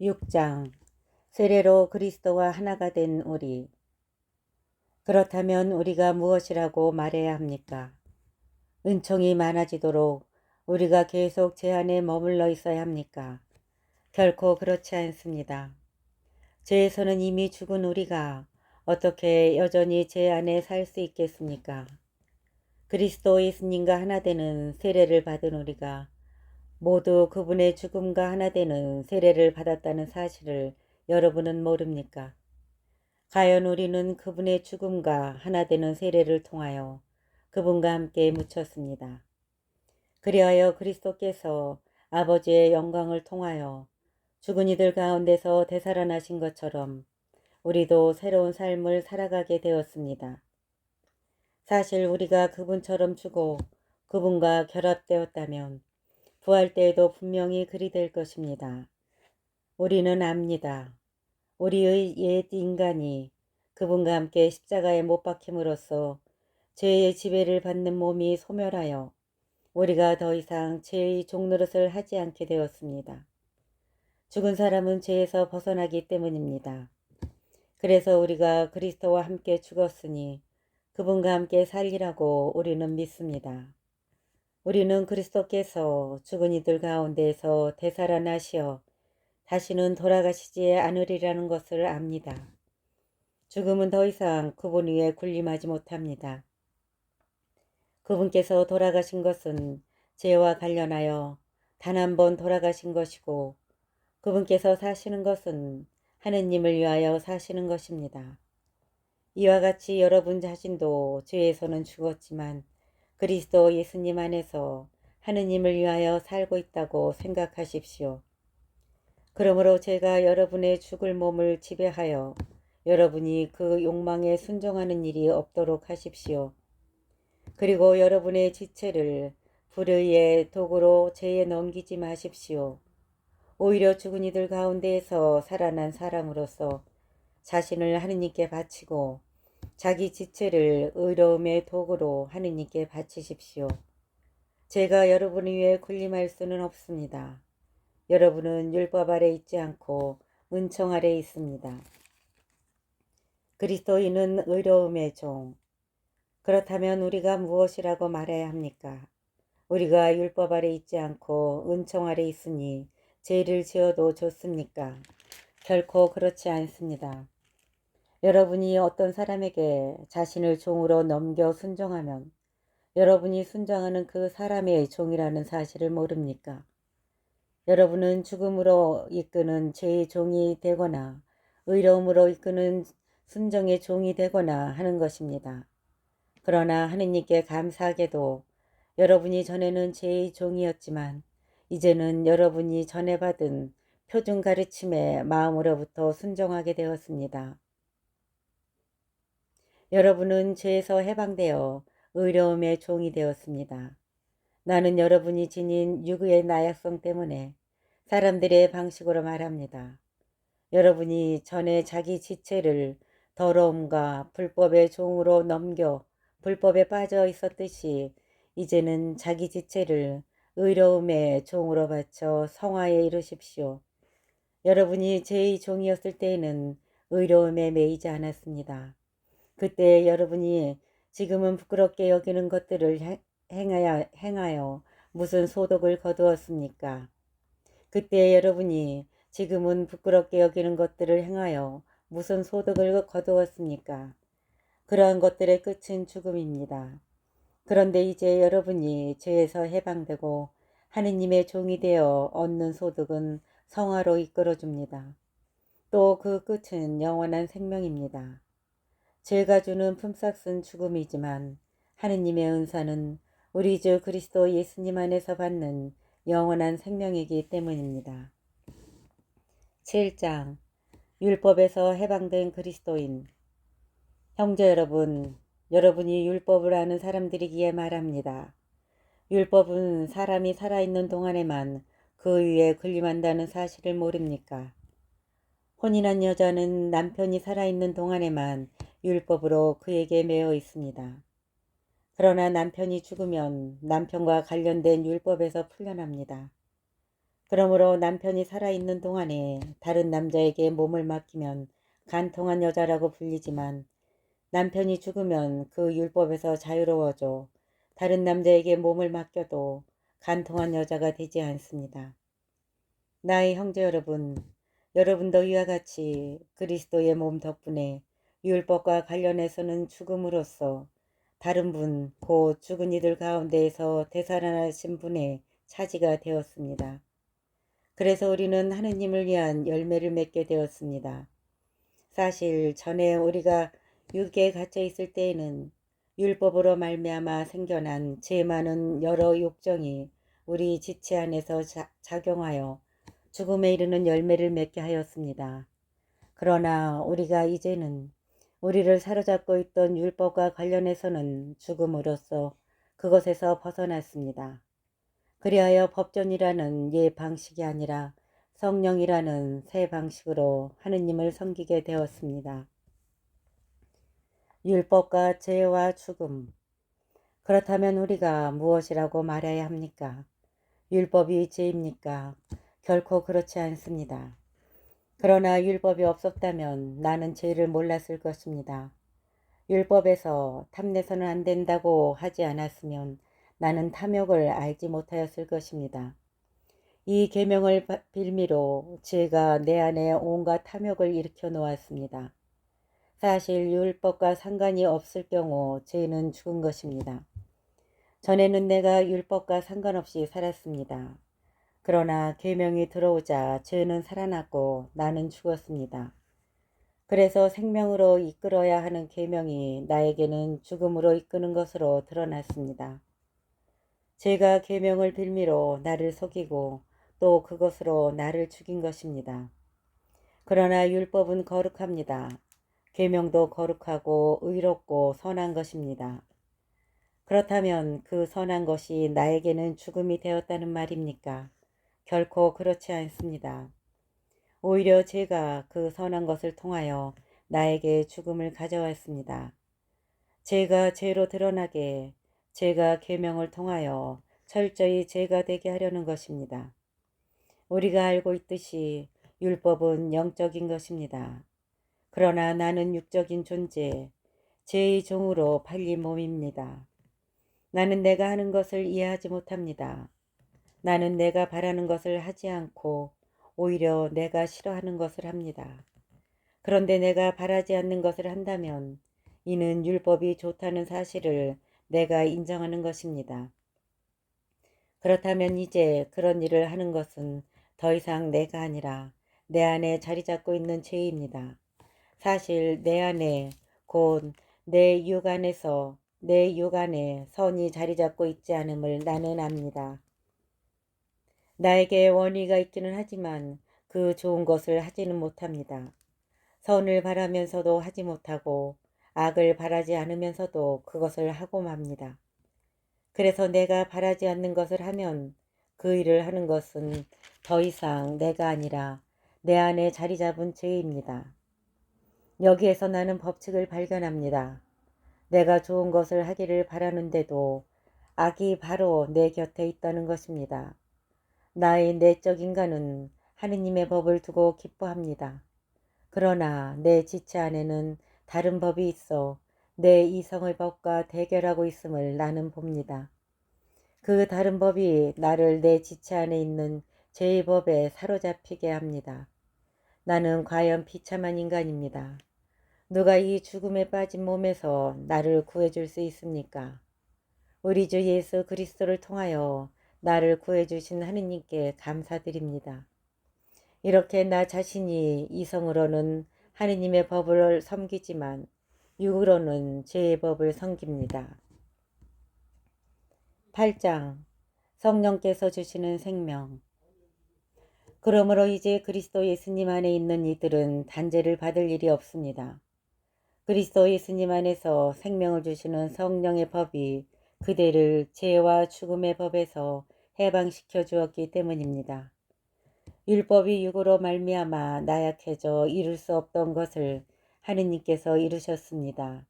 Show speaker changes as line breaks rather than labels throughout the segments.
6장 세례로 그리스도와 하나가 된 우리 그렇다면 우리가 무엇이라고 말해야 합니까? 은총이 많아지도록 우리가 계속 제 안에 머물러 있어야 합니까? 결코 그렇지 않습니다. 죄에서는 이미 죽은 우리가 어떻게 여전히 제 안에 살 수 있겠습니까? 그리스도 예수님과 하나 되는 세례를 받은 우리가 모두 그분의 죽음과 하나 되는 세례를 받았다는 사실을 여러분은 모릅니까? 과연 우리는 그분의 죽음과 하나 되는 세례를 통하여 그분과 함께 묻혔습니다. 그리하여 그리스도께서 아버지의 영광을 통하여 죽은 이들 가운데서 되살아나신 것처럼 우리도 새로운 삶을 살아가게 되었습니다. 사실 우리가 그분처럼 죽어 그분과 결합되었다면 부활 때에도 분명히 그리 될 것입니다. 우리는 압니다. 우리의 옛 인간이 그분과 함께 십자가에 못 박힘으로써 죄의 지배를 받는 몸이 소멸하여 우리가 더 이상 죄의 종노릇을 하지 않게 되었습니다. 죽은 사람은 죄에서 벗어나기 때문입니다. 그래서 우리가 그리스도와 함께 죽었으니 그분과 함께 살리라고 우리는 믿습니다. 우리는 그리스도께서 죽은 이들 가운데에서 되살아나시어 다시는 돌아가시지 않으리라는 것을 압니다. 죽음은 더 이상 그분 위에 군림하지 못합니다. 그분께서 돌아가신 것은 죄와 관련하여 단 한 번 돌아가신 것이고 그분께서 사시는 것은 하느님을 위하여 사시는 것입니다. 이와 같이 여러분 자신도 죄에서는 죽었지만 그리스도 예수님 안에서 하느님을 위하여 살고 있다고 생각하십시오. 그러므로 제가 여러분의 죽을 몸을 지배하여 여러분이 그 욕망에 순종하는 일이 없도록 하십시오. 그리고 여러분의 지체를 불의의 도구로 죄에 넘기지 마십시오. 오히려 죽은 이들 가운데에서 살아난 사람으로서 자신을 하느님께 바치고 자기 지체를 의로움의 도구로 하느님께 바치십시오. 제가 여러분을 위해 군림할 수는 없습니다. 여러분은 율법 아래 있지 않고 은총 아래 있습니다. 그리스도인은 의로움의 종. 그렇다면 우리가 무엇이라고 말해야 합니까? 우리가 율법 아래 있지 않고 은총 아래 있으니 죄를 지어도 좋습니까? 결코 그렇지 않습니다. 여러분이 어떤 사람에게 자신을 종으로 넘겨 순종하면 여러분이 순종하는 그 사람의 종이라는 사실을 모릅니까? 여러분은 죽음으로 이끄는 죄의 종이 되거나 의로움으로 이끄는 순정의 종이 되거나 하는 것입니다. 그러나 하느님께 감사하게도 여러분이 전에는 죄의 종이었지만 이제는 여러분이 전에 받은 표준 가르침의 마음으로부터 순종하게 되었습니다. 여러분은 죄에서 해방되어 의로움의 종이 되었습니다. 나는 여러분이 지닌 유구의 나약성 때문에 사람들의 방식으로 말합니다. 여러분이 전에 자기 지체를 더러움과 불법의 종으로 넘겨 불법에 빠져 있었듯이 이제는 자기 지체를 의로움의 종으로 바쳐 성화에 이르십시오. 여러분이 제 종이었을 때에는 의로움에 매이지 않았습니다. 그때 여러분이 지금은 부끄럽게 여기는 것들을 행하여, 행하여 무슨 소득을 거두었습니까? 그때 여러분이 지금은 부끄럽게 여기는 것들을 행하여 무슨 소득을 거두었습니까? 그러한 것들의 끝은 죽음입니다. 그런데 이제 여러분이 죄에서 해방되고 하느님의 종이 되어 얻는 소득은 성화로 이끌어줍니다. 또 그 끝은 영원한 생명입니다. 죄가 주는 품삯은 죽음이지만 하느님의 은사는 우리 주 그리스도 예수님 안에서 받는 영원한 생명이기 때문입니다. 7장 율법에서 해방된 그리스도인 형제 여러분, 여러분이 율법을 아는 사람들이기에 말합니다. 율법은 사람이 살아있는 동안에만 그 위에 군림한다는 사실을 모릅니까? 혼인한 여자는 남편이 살아있는 동안에만 율법으로 그에게 매어 있습니다. 그러나 남편이 죽으면 남편과 관련된 율법에서 풀려납니다. 그러므로 남편이 살아있는 동안에 다른 남자에게 몸을 맡기면 간통한 여자라고 불리지만 남편이 죽으면 그 율법에서 자유로워져 다른 남자에게 몸을 맡겨도 간통한 여자가 되지 않습니다. 나의 형제 여러분, 여러분도 이와 같이 그리스도의 몸 덕분에 율법과 관련해서는 죽음으로써 다른 분, 곧 죽은 이들 가운데에서 되살아나신 분의 차지가 되었습니다. 그래서 우리는 하느님을 위한 열매를 맺게 되었습니다. 사실 전에 우리가 육에 갇혀 있을 때에는 율법으로 말미암아 생겨난 죄 많은 여러 욕정이 우리 지체 안에서 자, 작용하여 죽음에 이르는 열매를 맺게 하였습니다. 그러나 우리가 이제는 우리를 사로잡고 있던 율법과 관련해서는 죽음으로써 그것에서 벗어났습니다. 그리하여 법전이라는 옛 방식이 아니라 성령이라는 새 방식으로 하느님을 섬기게 되었습니다. 율법과 죄와 죽음. 그렇다면 우리가 무엇이라고 말해야 합니까? 율법이 죄입니까? 결코 그렇지 않습니다. 그러나 율법이 없었다면 나는 죄를 몰랐을 것입니다. 율법에서 탐내서는 안 된다고 하지 않았으면 나는 탐욕을 알지 못하였을 것입니다. 이 계명을 빌미로 죄가 내 안에 온갖 탐욕을 일으켜 놓았습니다. 사실 율법과 상관이 없을 경우 죄는 죽은 것입니다. 전에는 내가 율법과 상관없이 살았습니다. 그러나 계명이 들어오자 죄는 살아났고 나는 죽었습니다. 그래서 생명으로 이끌어야 하는 계명이 나에게는 죽음으로 이끄는 것으로 드러났습니다. 제가 계명을 빌미로 나를 속이고 또 그것으로 나를 죽인 것입니다. 그러나 율법은 거룩합니다. 계명도 거룩하고 의롭고 선한 것입니다. 그렇다면 그 선한 것이 나에게는 죽음이 되었다는 말입니까? 결코 그렇지 않습니다. 오히려 제가 그 선한 것을 통하여 나에게 죽음을 가져왔습니다. 제가 죄로 드러나게 제가 계명을 통하여 철저히 죄가 되게 하려는 것입니다. 우리가 알고 있듯이 율법은 영적인 것입니다. 그러나 나는 육적인 존재, 죄의 종으로 팔린 몸입니다. 나는 내가 하는 것을 이해하지 못합니다. 나는 내가 바라는 것을 하지 않고 오히려 내가 싫어하는 것을 합니다. 그런데 내가 바라지 않는 것을 한다면 이는 율법이 좋다는 사실을 내가 인정하는 것입니다. 그렇다면 이제 그런 일을 하는 것은 더 이상 내가 아니라 내 안에 자리 잡고 있는 죄입니다. 사실 내 안에 곧 내 육 안에서 내 육 안에 선이 자리 잡고 있지 않음을 나는 압니다. 나에게 원의가 있기는 하지만 그 좋은 것을 하지는 못합니다. 선을 바라면서도 하지 못하고 악을 바라지 않으면서도 그것을 하고 맙니다. 그래서 내가 바라지 않는 것을 하면 그 일을 하는 것은 더 이상 내가 아니라 내 안에 자리 잡은 죄입니다. 여기에서 나는 법칙을 발견합니다. 내가 좋은 것을 하기를 바라는데도 악이 바로 내 곁에 있다는 것입니다. 나의 내적 인간은 하느님의 법을 두고 기뻐합니다. 그러나 내 지체 안에는 다른 법이 있어 내 이성의 법과 대결하고 있음을 나는 봅니다. 그 다른 법이 나를 내 지체 안에 있는 죄의 법에 사로잡히게 합니다. 나는 과연 비참한 인간입니다. 누가 이 죽음에 빠진 몸에서 나를 구해줄 수 있습니까? 우리 주 예수 그리스도를 통하여 나를 구해주신 하느님께 감사드립니다. 이렇게 나 자신이 이성으로는 하느님의 법을 섬기지만 육으로는 죄의 법을 섬깁니다. 8장 성령께서 주시는 생명 그러므로 이제 그리스도 예수님 안에 있는 이들은 단죄를 받을 일이 없습니다. 그리스도 예수님 안에서 생명을 주시는 성령의 법이 그대를 죄와 죽음의 법에서 해방시켜 주었기 때문입니다. 율법이 육으로 말미암아 나약해져 이룰 수 없던 것을 하느님께서 이루셨습니다.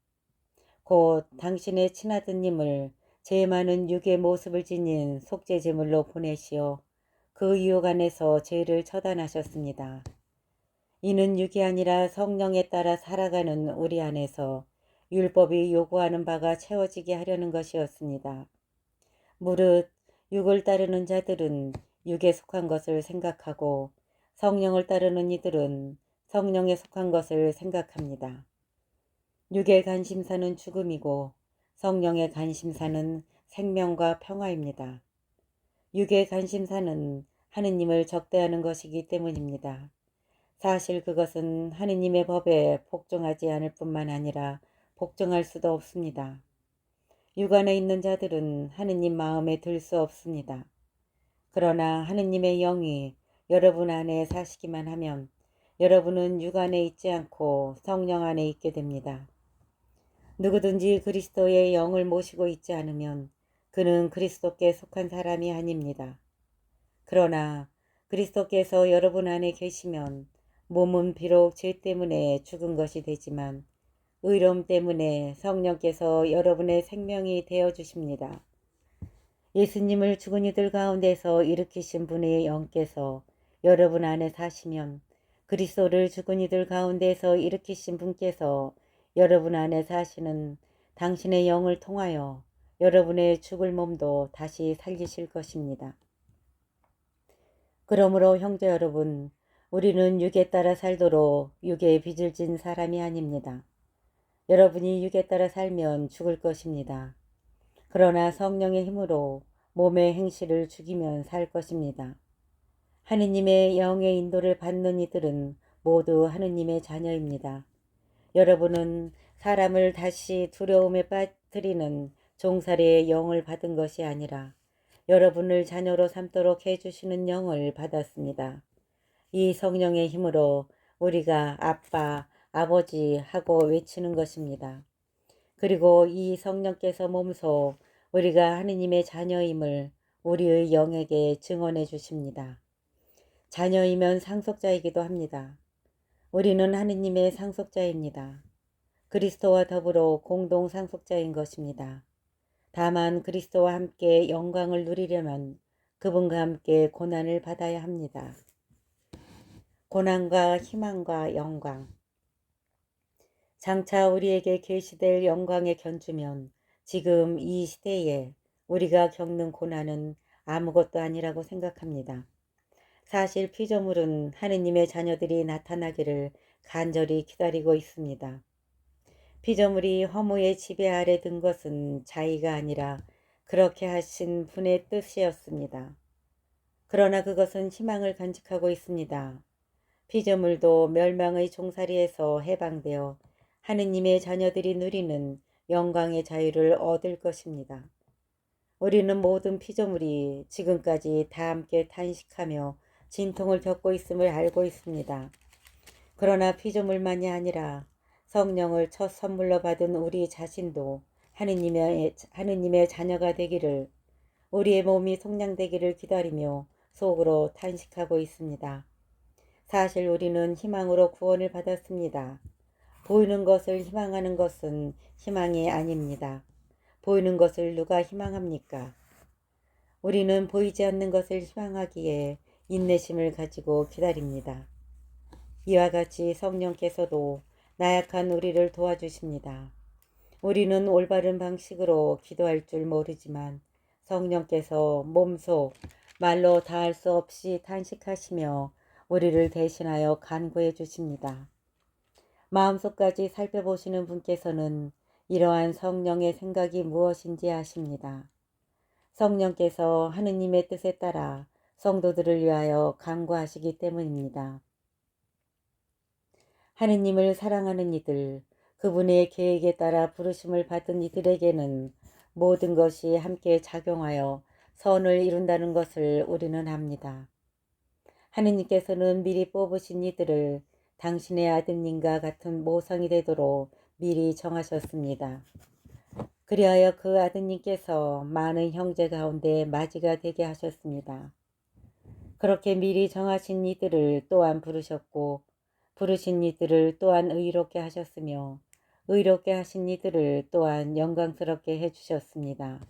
곧 당신의 친아드님을 죄 많은 육의 모습을 지닌 속죄제물로 보내시어 그 유혹 안에서 죄를 처단하셨습니다. 이는 육이 아니라 성령에 따라 살아가는 우리 안에서 율법이 요구하는 바가 채워지게 하려는 것이었습니다. 무릇 육을 따르는 자들은 육에 속한 것을 생각하고 성령을 따르는 이들은 성령에 속한 것을 생각합니다. 육의 관심사는 죽음이고 성령의 관심사는 생명과 평화입니다. 육의 관심사는 하느님을 적대하는 것이기 때문입니다. 사실 그것은 하느님의 법에 복종하지 않을 뿐만 아니라 복종할 수도 없습니다. 육안에 있는 자들은 하느님 마음에 들 수 없습니다. 그러나 하느님의 영이 여러분 안에 사시기만 하면 여러분은 육 안에 있지 않고 성령 안에 있게 됩니다. 누구든지 그리스도의 영을 모시고 있지 않으면 그는 그리스도께 속한 사람이 아닙니다. 그러나 그리스도께서 여러분 안에 계시면 몸은 비록 죄 때문에 죽은 것이 되지만 의로움 때문에 성령께서 여러분의 생명이 되어 주십니다. 예수님을 죽은 이들 가운데서 일으키신 분의 영께서 여러분 안에 사시면 그리스도를 죽은 이들 가운데서 일으키신 분께서 여러분 안에 사시는 당신의 영을 통하여 여러분의 죽을 몸도 다시 살리실 것입니다. 그러므로 형제 여러분, 우리는 육에 따라 살도록 육에 빚을 진 사람이 아닙니다. 여러분이 육에 따라 살면 죽을 것입니다. 그러나 성령의 힘으로 몸의 행실을 죽이면 살 것입니다. 하느님의 영의 인도를 받는 이들은 모두 하느님의 자녀입니다. 여러분은 사람을 다시 두려움에 빠뜨리는 종살이의 영을 받은 것이 아니라 여러분을 자녀로 삼도록 해주시는 영을 받았습니다. 이 성령의 힘으로 우리가 아빠, 아버지 하고 외치는 것입니다. 그리고 이 성령께서 몸소 우리가 하느님의 자녀임을 우리의 영에게 증언해 주십니다. 자녀이면 상속자이기도 합니다. 우리는 하느님의 상속자입니다. 그리스도와 더불어 공동 상속자인 것입니다. 다만 그리스도와 함께 영광을 누리려면 그분과 함께 고난을 받아야 합니다. 고난과 희망과 영광. 장차 우리에게 계시될 영광에 견주면 지금 이 시대에 우리가 겪는 고난은 아무것도 아니라고 생각합니다. 사실 피조물은 하느님의 자녀들이 나타나기를 간절히 기다리고 있습니다. 피조물이 허무의 지배 아래 든 것은 자의가 아니라 그렇게 하신 분의 뜻이었습니다. 그러나 그것은 희망을 간직하고 있습니다. 피조물도 멸망의 종살이에서 해방되어 하느님의 자녀들이 누리는 영광의 자유를 얻을 것입니다. 우리는 모든 피조물이 지금까지 다 함께 탄식하며 진통을 겪고 있음을 알고 있습니다. 그러나 피조물만이 아니라 성령을 첫 선물로 받은 우리 자신도 하느님의, 하느님의 자녀가 되기를 우리의 몸이 속량되기를 기다리며 속으로 탄식하고 있습니다. 사실 우리는 희망으로 구원을 받았습니다. 보이는 것을 희망하는 것은 희망이 아닙니다. 보이는 것을 누가 희망합니까? 우리는 보이지 않는 것을 희망하기에 인내심을 가지고 기다립니다. 이와 같이 성령께서도 나약한 우리를 도와주십니다. 우리는 올바른 방식으로 기도할 줄 모르지만 성령께서 몸소 말로 다 할 수 없이 탄식하시며 우리를 대신하여 간구해 주십니다. 마음속까지 살펴보시는 분께서는 이러한 성령의 생각이 무엇인지 아십니다. 성령께서 하느님의 뜻에 따라 성도들을 위하여 간구하시기 때문입니다. 하느님을 사랑하는 이들, 그분의 계획에 따라 부르심을 받은 이들에게는 모든 것이 함께 작용하여 선을 이룬다는 것을 우리는 압니다. 하느님께서는 미리 뽑으신 이들을 당신의 아드님과 같은 모성이 되도록 미리 정하셨습니다. 그리하여 그 아드님께서 많은 형제 가운데 맞이가 되게 하셨습니다. 그렇게 미리 정하신 이들을 또한 부르셨고 부르신 이들을 또한 의롭게 하셨으며 의롭게 하신 이들을 또한 영광스럽게 해주셨습니다.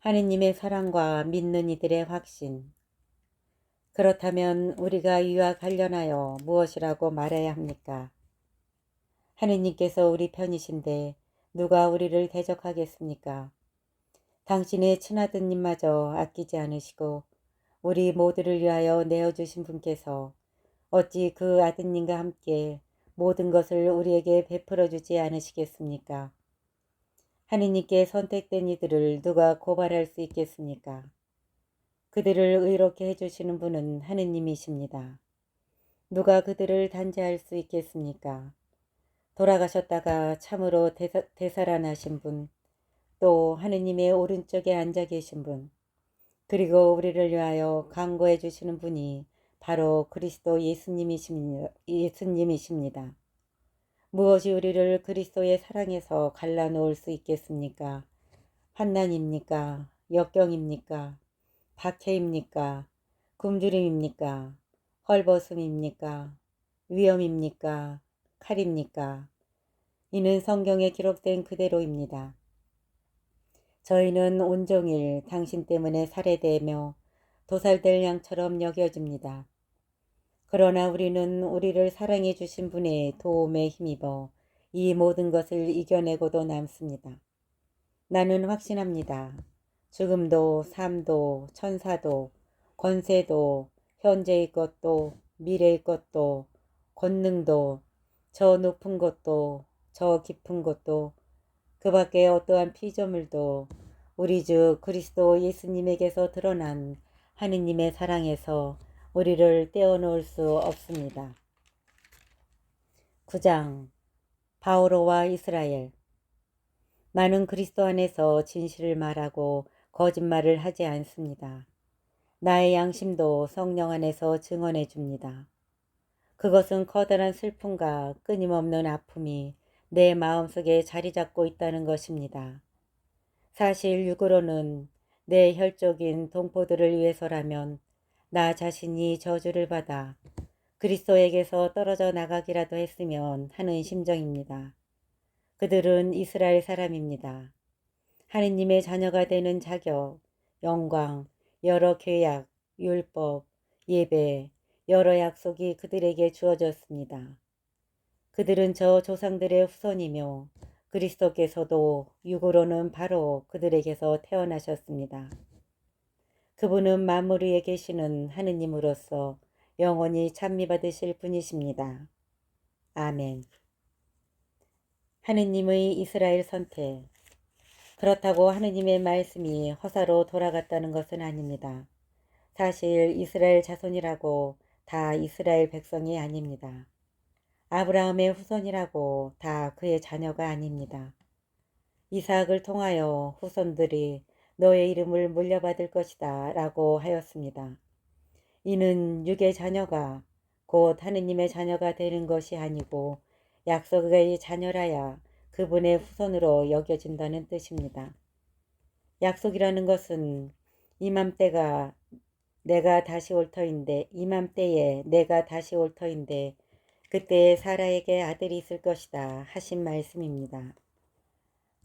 하느님의 사랑과 믿는 이들의 확신. 그렇다면 우리가 이와 관련하여 무엇이라고 말해야 합니까? 하느님께서 우리 편이신데 누가 우리를 대적하겠습니까? 당신의 친아드님마저 아끼지 않으시고 우리 모두를 위하여 내어주신 분께서 어찌 그 아드님과 함께 모든 것을 우리에게 베풀어 주지 않으시겠습니까? 하느님께 선택된 이들을 누가 고발할 수 있겠습니까? 그들을 의롭게 해주시는 분은 하느님이십니다. 누가 그들을 단죄할 수 있겠습니까? 돌아가셨다가 참으로 되사, 되살아나신 분, 또 하느님의 오른쪽에 앉아 계신 분, 그리고 우리를 위하여 강구해 주시는 분이 바로 그리스도 예수님이십니다. 예수님이십니다. 무엇이 우리를 그리스도의 사랑에서 갈라놓을 수 있겠습니까? 환난입니까? 역경입니까? 박해입니까? 굶주림입니까? 헐벗음입니까? 위험입니까? 칼입니까? 이는 성경에 기록된 그대로입니다. 저희는 온종일 당신 때문에 살해되며 도살될 양처럼 여겨집니다. 그러나 우리는 우리를 사랑해 주신 분의 도움에 힘입어 이 모든 것을 이겨내고도 남습니다. 나는 확신합니다. 죽음도 삶도 천사도 권세도 현재의 것도 미래의 것도 권능도 저 높은 것도 저 깊은 것도 그 밖에 어떠한 피조물도 우리 주 그리스도 예수님에게서 드러난 하느님의 사랑에서 우리를 떼어놓을 수 없습니다. 9장 바오로와 이스라엘 나는 그리스도 안에서 진실을 말하고 거짓말을 하지 않습니다. 나의 양심도 성령 안에서 증언해 줍니다. 그것은 커다란 슬픔과 끊임없는 아픔이 내 마음속에 자리 잡고 있다는 것입니다. 사실 육으로는 내 혈족인 동포들을 위해서라면 나 자신이 저주를 받아 그리스도에게서 떨어져 나가기라도 했으면 하는 심정입니다. 그들은 이스라엘 사람입니다. 하느님의 자녀가 되는 자격, 영광, 여러 계약, 율법, 예배, 여러 약속이 그들에게 주어졌습니다. 그들은 저 조상들의 후손이며 그리스도께서도 육으로는 바로 그들에게서 태어나셨습니다. 그분은 만물 위에 계시는 하느님으로서 영원히 찬미받으실 분이십니다. 아멘. 하느님의 이스라엘 선택. 그렇다고 하느님의 말씀이 허사로 돌아갔다는 것은 아닙니다. 사실 이스라엘 자손이라고 다 이스라엘 백성이 아닙니다. 아브라함의 후손이라고 다 그의 자녀가 아닙니다. 이삭을 통하여 후손들이 너의 이름을 물려받을 것이다 라고 하였습니다. 이는 육의 자녀가 곧 하느님의 자녀가 되는 것이 아니고 약속의 자녀라야 그분의 후손으로 여겨진다는 뜻입니다. 약속이라는 것은 이맘때가 내가 다시 올 터인데 이맘때에 내가 다시 올 터인데 그때 사라에게 아들이 있을 것이다 하신 말씀입니다.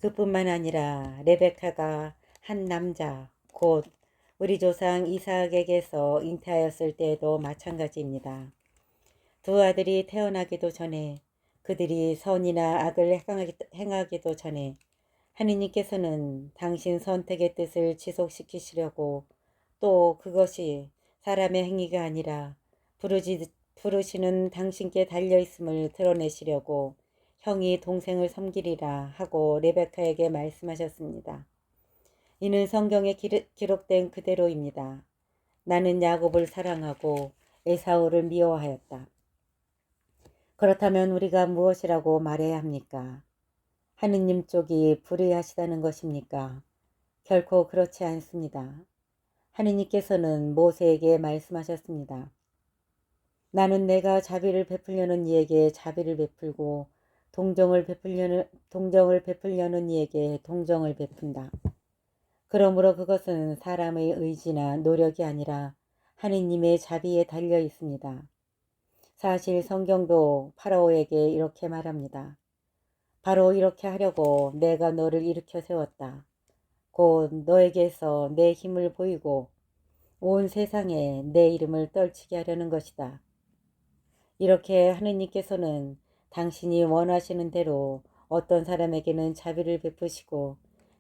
그뿐만 아니라 레베카가 한 남자 곧 우리 조상 이삭에게서 잉태하였을 때에도 마찬가지입니다. 두 아들이 태어나기도 전에 그들이 선이나 악을 행하기도 전에 하느님께서는 당신 선택의 뜻을 지속시키시려고 또 그것이 사람의 행위가 아니라 부르지, 부르시는 당신께 달려있음을 드러내시려고 형이 동생을 섬기리라 하고 레베카에게 말씀하셨습니다. 이는 성경에 기록된 그대로입니다. 나는 야곱을 사랑하고 에사오를 미워하였다. 그렇다면 우리가 무엇이라고 말해야 합니까? 하느님 쪽이 불의하시다는 것입니까? 결코 그렇지 않습니다. 하느님께서는 모세에게 말씀하셨습니다. 나는 내가 자비를 베풀려는 이에게 자비를 베풀고 동정을 베풀려는 동정을 베풀려는 이에게 동정을 베푼다. 그러므로 그것은 사람의 의지나 노력이 아니라 하느님의 자비에 달려 있습니다. 사실 성경도 파라오에게 이렇게 말합니다. 바로 이렇게 하려고 내가 너를 일으켜 세웠다. 곧 너에게서 내 힘을 보이고 온 세상에 내 이름을 떨치게 하려는 것이다. 이렇게 하느님께서는 당신이 원하시는 대로 어떤 사람에게는 자비를 베푸시고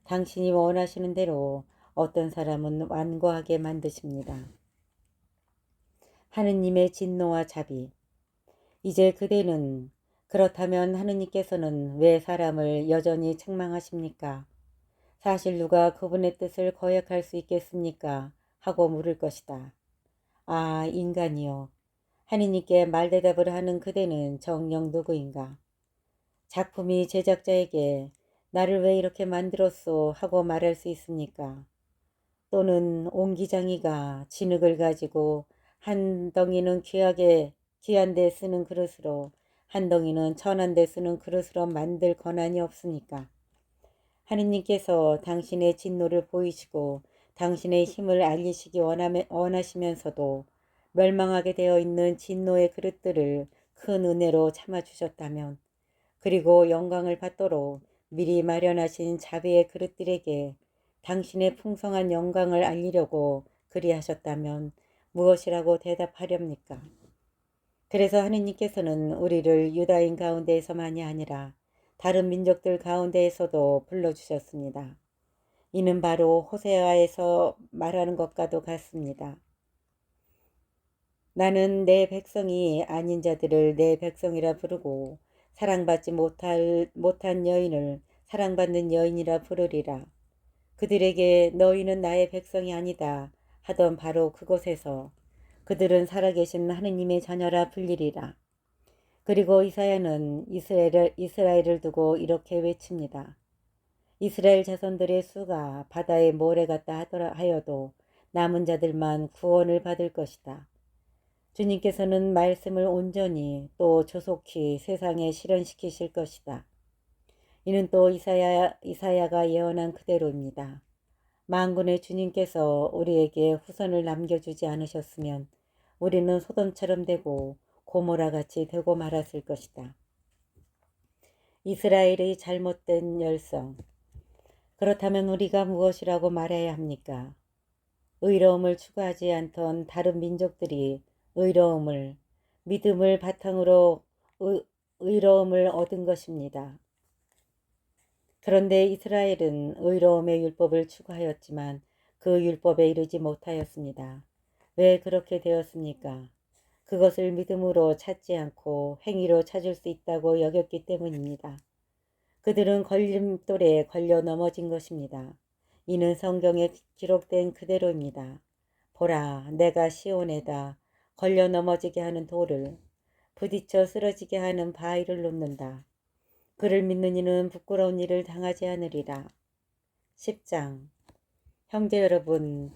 당신이 원하시는 대로 어떤 사람은 완고하게 만드십니다. 하느님의 진노와 자비. 이제 그대는 그렇다면 하느님께서는 왜 사람을 여전히 책망하십니까? 사실 누가 그분의 뜻을 거역할 수 있겠습니까? 하고 물을 것이다. 아, 인간이요. 하느님께 말대답을 하는 그대는 정녕 누구인가? 작품이 제작자에게 나를 왜 이렇게 만들었소 하고 말할 수 있습니까? 또는 옹기장이가 진흙을 가지고 한 덩이는 귀하게 귀한 데 쓰는 그릇으로 한 덩이는 천한 데 쓰는 그릇으로 만들 권한이 없습니까? 하느님께서 당신의 진노를 보이시고 당신의 힘을 알리시기 원하시면서도 멸망하게 되어 있는 진노의 그릇들을 큰 은혜로 참아주셨다면 그리고 영광을 받도록 미리 마련하신 자비의 그릇들에게 당신의 풍성한 영광을 알리려고 그리하셨다면 무엇이라고 대답하렵니까? 그래서 하느님께서는 우리를 유다인 가운데에서만이 아니라 다른 민족들 가운데에서도 불러주셨습니다. 이는 바로 호세아에서 말하는 것과도 같습니다. 나는 내 백성이 아닌 자들을 내 백성이라 부르고 사랑받지 못할, 못한 여인을 사랑받는 여인이라 부르리라. 그들에게 너희는 나의 백성이 아니다 하던 바로 그곳에서 그들은 살아계신 하느님의 자녀라 불리리라. 그리고 이사야는 이스라엘을, 이스라엘을 두고 이렇게 외칩니다. 이스라엘 자손들의 수가 바다의 모래 같다 하더라 하여도 남은 자들만 구원을 받을 것이다. 주님께서는 말씀을 온전히 또 조속히 세상에 실현시키실 것이다. 이는 또 이사야, 이사야가 예언한 그대로입니다. 만군의 주님께서 우리에게 후손을 남겨주지 않으셨으면 우리는 소돔처럼 되고 고모라 같이 되고 말았을 것이다. 이스라엘의 잘못된 열성. 그렇다면 우리가 무엇이라고 말해야 합니까? 의로움을 추구하지 않던 다른 민족들이 의로움을, 믿음을 바탕으로 의, 의로움을 얻은 것입니다. 그런데 이스라엘은 의로움의 율법을 추구하였지만 그 율법에 이르지 못하였습니다. 왜 그렇게 되었습니까? 그것을 믿음으로 찾지 않고 행위로 찾을 수 있다고 여겼기 때문입니다. 그들은 걸림돌에 걸려 넘어진 것입니다. 이는 성경에 기록된 그대로입니다. 보라, 내가 시온에다 걸려 넘어지게 하는 돌을 부딪혀 쓰러지게 하는 바위를 놓는다. 그를 믿는 이는 부끄러운 일을 당하지 않으리라. 10장 형제 여러분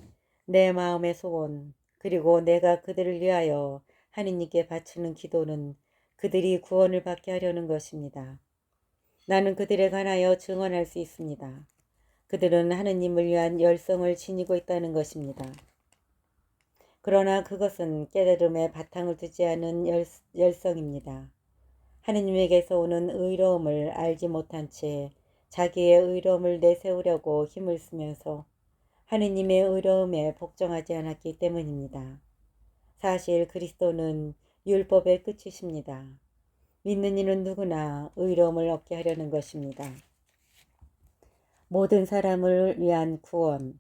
내 마음의 소원 그리고 내가 그들을 위하여 하느님께 바치는 기도는 그들이 구원을 받게 하려는 것입니다. 나는 그들에 관하여 증언할 수 있습니다. 그들은 하느님을 위한 열성을 지니고 있다는 것입니다. 그러나 그것은 깨달음의 바탕을 두지 않은 열, 열성입니다. 하느님에게서 오는 의로움을 알지 못한 채 자기의 의로움을 내세우려고 힘을 쓰면서 하느님의 의로움에 복종하지 않았기 때문입니다. 사실 그리스도는 율법의 끝이십니다. 믿는 이는 누구나 의로움을 얻게 하려는 것입니다. 모든 사람을 위한 구원,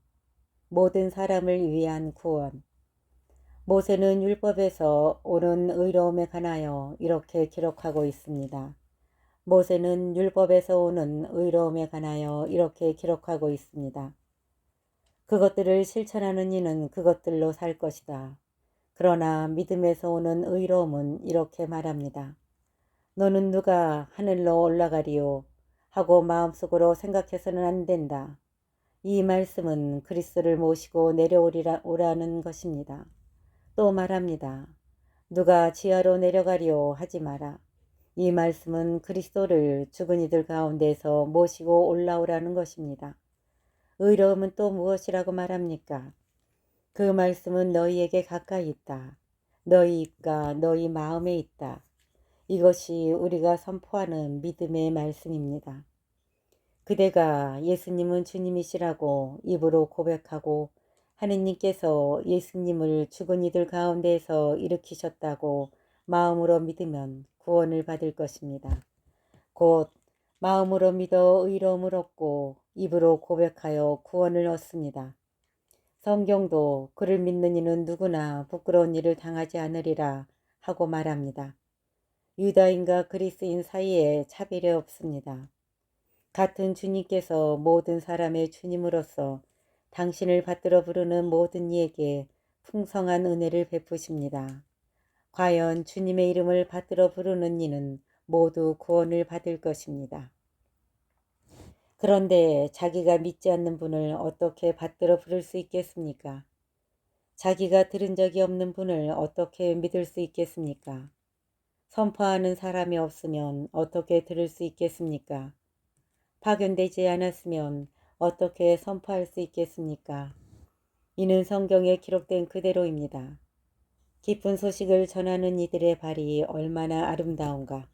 모든 사람을 위한 구원. 모세는 율법에서 오는 의로움에 관하여 이렇게 기록하고 있습니다. 모세는 율법에서 오는 의로움에 관하여 이렇게 기록하고 있습니다. 그것들을 실천하는 이는 그것들로 살 것이다. 그러나 믿음에서 오는 의로움은 이렇게 말합니다. 너는 누가 하늘로 올라가리요? 하고 마음속으로 생각해서는 안 된다. 이 말씀은 그리스도를 모시고 내려오라는 것입니다. 또 말합니다. 누가 지하로 내려가려 하지 마라. 이 말씀은 그리스도를 죽은 이들 가운데서 모시고 올라오라는 것입니다. 의로움은 또 무엇이라고 말합니까? 그 말씀은 너희에게 가까이 있다. 너희 입과 너희 마음에 있다. 이것이 우리가 선포하는 믿음의 말씀입니다. 그대가 예수님은 주님이시라고 입으로 고백하고 하느님께서 예수님을 죽은 이들 가운데에서 일으키셨다고 마음으로 믿으면 구원을 받을 것입니다. 곧 마음으로 믿어 의로움을 얻고 입으로 고백하여 구원을 얻습니다. 성경도 그를 믿는 이는 누구나 부끄러운 일을 당하지 않으리라 하고 말합니다. 유다인과 그리스인 사이에 차별이 없습니다. 같은 주님께서 모든 사람의 주님으로서 당신을 받들어 부르는 모든 이에게 풍성한 은혜를 베푸십니다. 과연 주님의 이름을 받들어 부르는 이는 모두 구원을 받을 것입니다. 그런데 자기가 믿지 않는 분을 어떻게 받들어 부를 수 있겠습니까? 자기가 들은 적이 없는 분을 어떻게 믿을 수 있겠습니까? 선포하는 사람이 없으면 어떻게 들을 수 있겠습니까? 파견되지 않았으면 어떻게 선포할 수 있겠습니까? 이는 성경에 기록된 그대로입니다. 기쁜 소식을 전하는 이들의 발이 얼마나 아름다운가.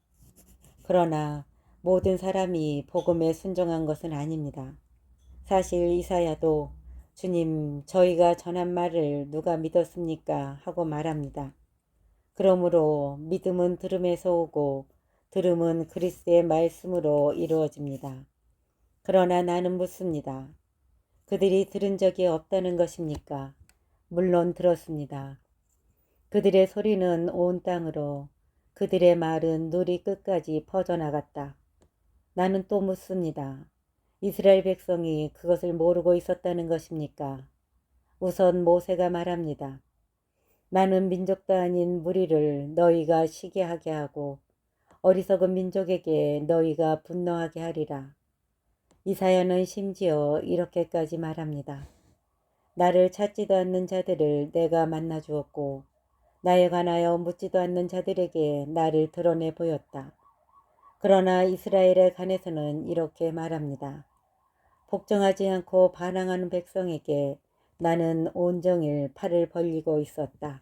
그러나 모든 사람이 복음에 순종한 것은 아닙니다. 사실 이사야도 주님, 저희가 전한 말을 누가 믿었습니까? 하고 말합니다. 그러므로 믿음은 들음에서 오고 들음은 그리스의 말씀으로 이루어집니다. 그러나 나는 묻습니다. 그들이 들은 적이 없다는 것입니까? 물론 들었습니다. 그들의 소리는 온 땅으로 그들의 말은 누리 끝까지 퍼져나갔다. 나는 또 묻습니다. 이스라엘 백성이 그것을 모르고 있었다는 것입니까? 우선 모세가 말합니다. 나는 민족도 아닌 무리를 너희가 시게 하게 하고 어리석은 민족에게 너희가 분노하게 하리라. 이사야는 심지어 이렇게까지 말합니다. 나를 찾지도 않는 자들을 내가 만나 주었고 나에 관하여 묻지도 않는 자들에게 나를 드러내 보였다. 그러나 이스라엘에 관해서는 이렇게 말합니다. 복종하지 않고 반항하는 백성에게 나는 온종일 팔을 벌리고 있었다.